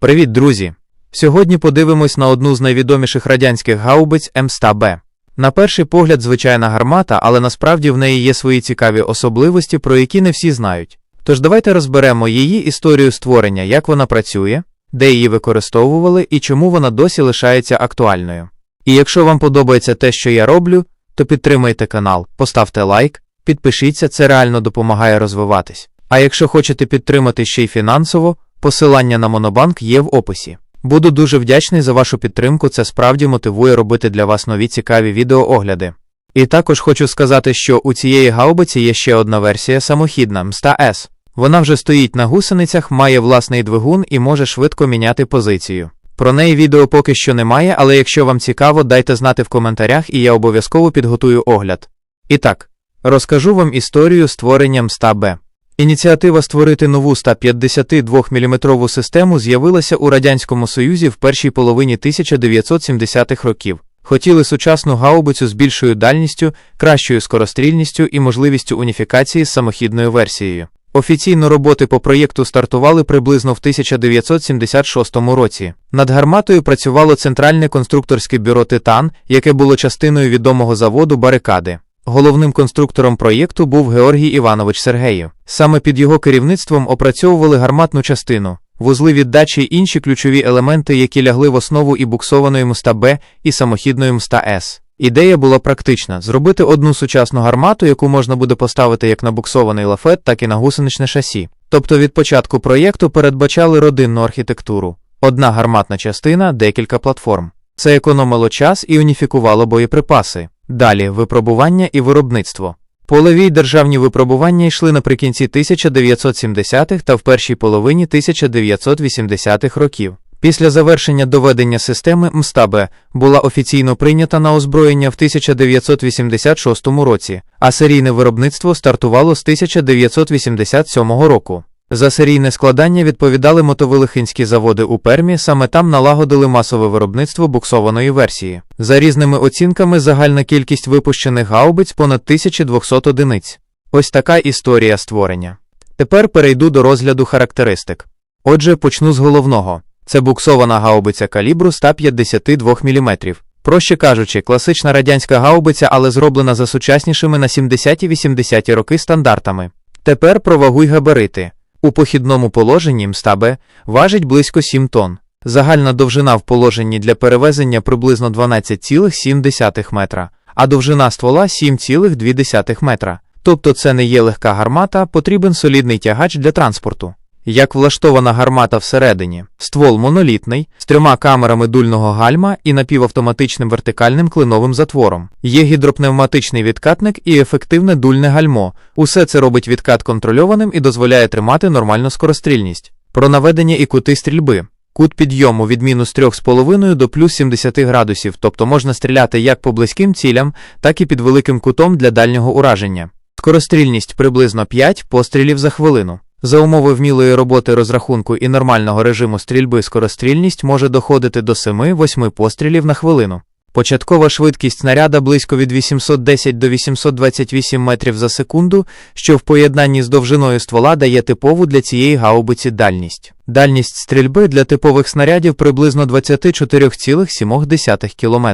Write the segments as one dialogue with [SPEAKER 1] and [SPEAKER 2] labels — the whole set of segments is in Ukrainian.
[SPEAKER 1] Привіт, друзі! Сьогодні подивимось на одну з найвідоміших радянських гаубиць М100Б. На перший погляд, звичайна гармата, але насправді в неї є свої цікаві особливості, про які не всі знають. Тож давайте розберемо її історію створення, як вона працює, де її використовували і чому вона досі лишається актуальною. І якщо вам подобається те, що я роблю, то підтримайте канал, поставте лайк, підпишіться, це реально допомагає розвиватись. А якщо хочете підтримати ще й фінансово, посилання на Монобанк є в описі. Буду дуже вдячний за вашу підтримку, це справді мотивує робити для вас нові цікаві відеоогляди. І також хочу сказати, що у цієї гаубиці є ще одна версія самохідна Мста С. Вона вже стоїть на гусеницях, має власний двигун і може швидко міняти позицію. Про неї відео поки що немає, але якщо вам цікаво, дайте знати в коментарях і я обов'язково підготую огляд. І так, розкажу вам історію створення Мста Б. Ініціатива створити нову 152-мм систему з'явилася у Радянському Союзі в першій половині 1970-х років. Хотіли сучасну гаубицю з більшою дальністю, кращою скорострільністю і можливістю уніфікації з самохідною версією. Офіційно роботи по проєкту стартували приблизно в 1976 році. Над гарматою працювало центральне конструкторське бюро Титан, яке було частиною відомого заводу Барикади. Головним конструктором проєкту був Георгій Іванович Сергеєв. Саме під його керівництвом опрацьовували гарматну частину, вузли віддачі й інші ключові елементи, які лягли в основу і буксованої мста Б, і самохідної мста С. Ідея була практична: зробити одну сучасну гармату, яку можна буде поставити як на буксований лафет, так і на гусеничне шасі. Тобто від початку проєкту передбачали родинну архітектуру: одна гарматна частина, декілька платформ. Це економило час і уніфікувало боєприпаси. Далі випробування і виробництво. Полові державні випробування йшли наприкінці 1970-х та в першій половині 1980-х років. Після завершення доведення системи МСТАБ була офіційно прийнята на озброєння в 1986 році, а серійне виробництво стартувало з 1987 року. За серійне складання відповідали мотовилихинські заводи у Пермі, саме там налагодили масове виробництво буксованої версії. За різними оцінками, загальна кількість випущених гаубиць понад 1200 одиниць. Ось така історія створення. Тепер перейду до розгляду характеристик. Отже, почну з головного: це буксована гаубиця калібру 152 мм. Проще кажучи, класична радянська гаубиця, але зроблена за сучаснішими на 70-80 роки стандартами. Тепер про вагу й габарити. У похідному положенні мстабе важить близько 7 тонн. Загальна довжина в положенні для перевезення приблизно 12,7 метра, а довжина ствола 7,2 метра. Тобто це не є легка гармата, потрібен солідний тягач для транспорту. Як влаштована гармата всередині, ствол монолітний, з трьома камерами дульного гальма і напівавтоматичним вертикальним клиновим затвором. Є гідропневматичний відкатник і ефективне дульне гальмо. Усе це робить відкат контрольованим і дозволяє тримати нормальну скорострільність. Про наведення і кути стрільби. Кут підйому від мінус 3,5 до плюс 70 градусів, тобто можна стріляти як по близьким цілям, так і під великим кутом для дальнього ураження. Скорострільність приблизно 5 пострілів за хвилину. За умови вмілої роботи розрахунку і нормального режиму стрільби скорострільність може доходити до 7-8 пострілів на хвилину. Початкова швидкість снаряда близько від 810 до 828 метрів за секунду, що в поєднанні з довжиною ствола дає типову для цієї гаубиці дальність. Дальність стрільби для типових снарядів приблизно 24,7 км.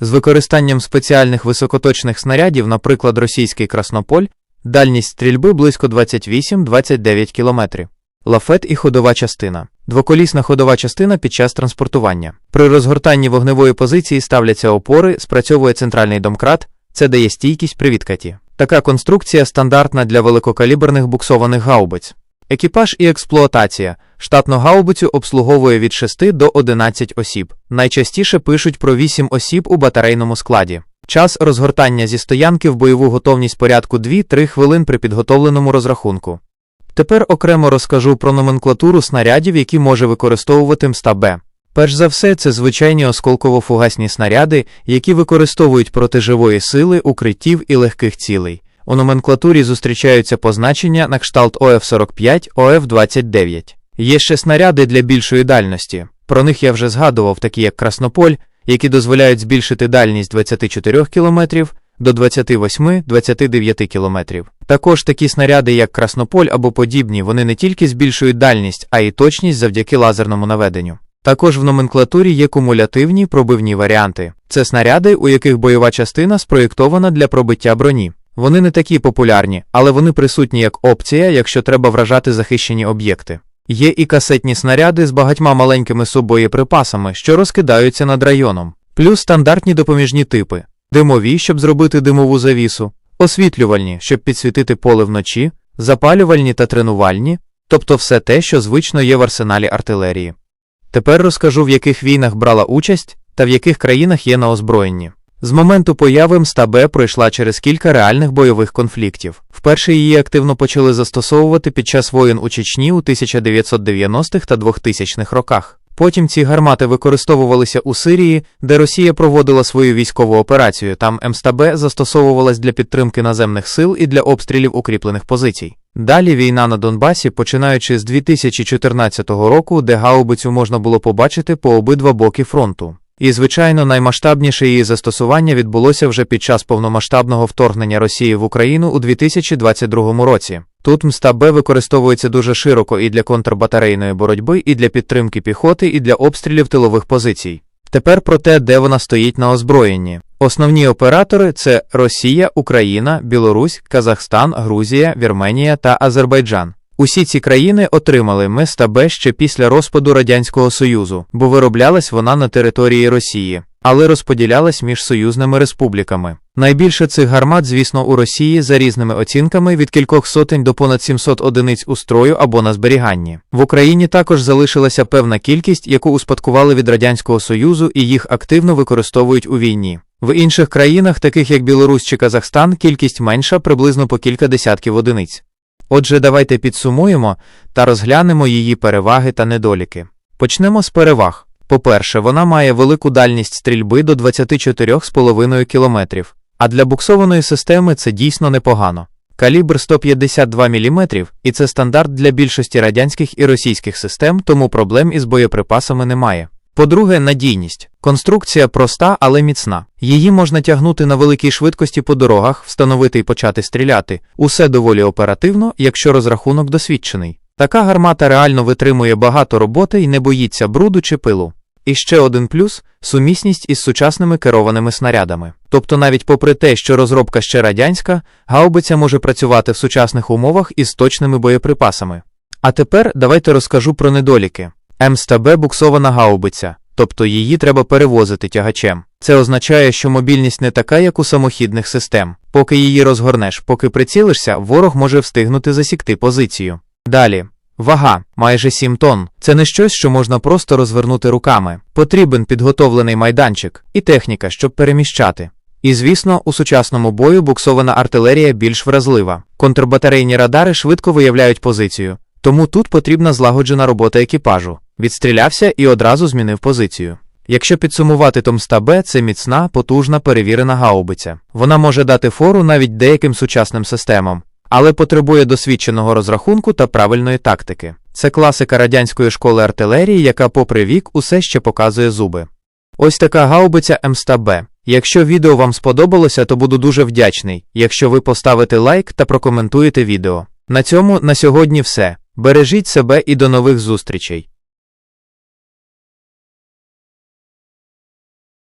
[SPEAKER 1] З використанням спеціальних високоточних снарядів, наприклад, російський краснополь, Дальність стрільби близько 28-29 км. Лафет і ходова частина. Двоколісна ходова частина під час транспортування. При розгортанні вогневої позиції ставляться опори, спрацьовує центральний домкрат, це дає стійкість при відкаті. Така конструкція стандартна для великокаліберних буксованих гаубиць. Екіпаж і експлуатація. Штатну гаубицю обслуговує від 6 до 11 осіб. Найчастіше пишуть про 8 осіб у батарейному складі. Час розгортання зі стоянки в бойову готовність порядку 2-3 хвилин при підготовленому розрахунку. Тепер окремо розкажу про номенклатуру снарядів, які може використовувати МСТА-Б. Перш за все, це звичайні осколково-фугасні снаряди, які використовують проти живої сили, укриттів і легких цілей. У номенклатурі зустрічаються позначення на кшталт ОФ-45, ОФ-29. Є ще снаряди для більшої дальності. Про них я вже згадував, такі як Краснополь, які дозволяють збільшити дальність 24 км, до 28-29 км. Також такі снаряди, як Краснополь або подібні, вони не тільки збільшують дальність, а й точність завдяки лазерному наведенню. Також в номенклатурі є кумулятивні пробивні варіанти. Це снаряди, у яких бойова частина спроєктована для пробиття броні. Вони не такі популярні, але вони присутні як опція, якщо треба вражати захищені об'єкти. Є і касетні снаряди з багатьма маленькими субоєприпасами, що розкидаються над районом, плюс стандартні допоміжні типи: димові, щоб зробити димову завісу, освітлювальні, щоб підсвітити поле вночі, запалювальні та тренувальні, тобто все те, що звично є в арсеналі артилерії. Тепер розкажу, в яких війнах брала участь та в яких країнах є на озброєнні. З моменту появи МСТА-Б пройшла через кілька реальних бойових конфліктів. Вперше її активно почали застосовувати під час воєн у Чечні у 1990-х та 2000-х роках. Потім ці гармати використовувалися у Сирії, де Росія проводила свою військову операцію. Там МСТА-Б застосовувалась для підтримки наземних сил і для обстрілів укріплених позицій. Далі війна на Донбасі, починаючи з 2014 року, де гаубицю можна було побачити по обидва боки фронту. І, звичайно, наймасштабніше її застосування відбулося вже під час повномасштабного вторгнення Росії в Україну у 2022 році. Тут МСТА-Б використовується дуже широко і для контрбатарейної боротьби, і для підтримки піхоти, і для обстрілів тилових позицій. Тепер про те, де вона стоїть на озброєнні. Основні оператори це Росія, Україна, Білорусь, Казахстан, Грузія, Вірменія та Азербайджан. Усі ці країни отримали МЕС та Б ще після розпаду Радянського Союзу, бо вироблялась вона на території Росії, але розподілялась між союзними республіками. Найбільше цих гармат, звісно, у Росії за різними оцінками від кількох сотень до понад 700 одиниць у строю або на зберіганні. В Україні також залишилася певна кількість, яку успадкували від Радянського Союзу, і їх активно використовують у війні. В інших країнах, таких як Білорусь чи Казахстан, кількість менша приблизно по кілька десятків одиниць. Отже, давайте підсумуємо та розглянемо її переваги та недоліки. Почнемо з переваг. По-перше, вона має велику дальність стрільби до 24,5 км, а для буксованої системи це дійсно непогано. Калібр 152 мм, і це стандарт для більшості радянських і російських систем, тому проблем із боєприпасами немає. По-друге, надійність. Конструкція проста, але міцна. Її можна тягнути на великій швидкості по дорогах, встановити і почати стріляти. Усе доволі оперативно, якщо розрахунок досвідчений. Така гармата реально витримує багато роботи і не боїться бруду чи пилу. І ще один плюс сумісність із сучасними керованими снарядами. Тобто, навіть попри те, що розробка ще радянська, гаубиця може працювати в сучасних умовах із точними боєприпасами. А тепер давайте розкажу про недоліки. МСТБ буксована гаубиця, тобто її треба перевозити тягачем. Це означає, що мобільність не така, як у самохідних систем. Поки її розгорнеш, поки прицілишся, ворог може встигнути засікти позицію. Далі. Вага майже 7 тонн. Це не щось, що можна просто розвернути руками. Потрібен підготовлений майданчик і техніка, щоб переміщати. І звісно, у сучасному бою буксована артилерія більш вразлива. Контрбатарейні радари швидко виявляють позицію, тому тут потрібна злагоджена робота екіпажу. Відстрілявся і одразу змінив позицію. Якщо підсумувати Томста Б, це міцна, потужна перевірена гаубиця. Вона може дати фору навіть деяким сучасним системам, але потребує досвідченого розрахунку та правильної тактики. Це класика радянської школи артилерії, яка, попри вік, усе ще показує зуби. Ось така гаубиця М100 Б. Якщо відео вам сподобалося, то буду дуже вдячний, якщо ви поставите лайк та прокоментуєте відео. На цьому на сьогодні все. Бережіть себе і до нових зустрічей.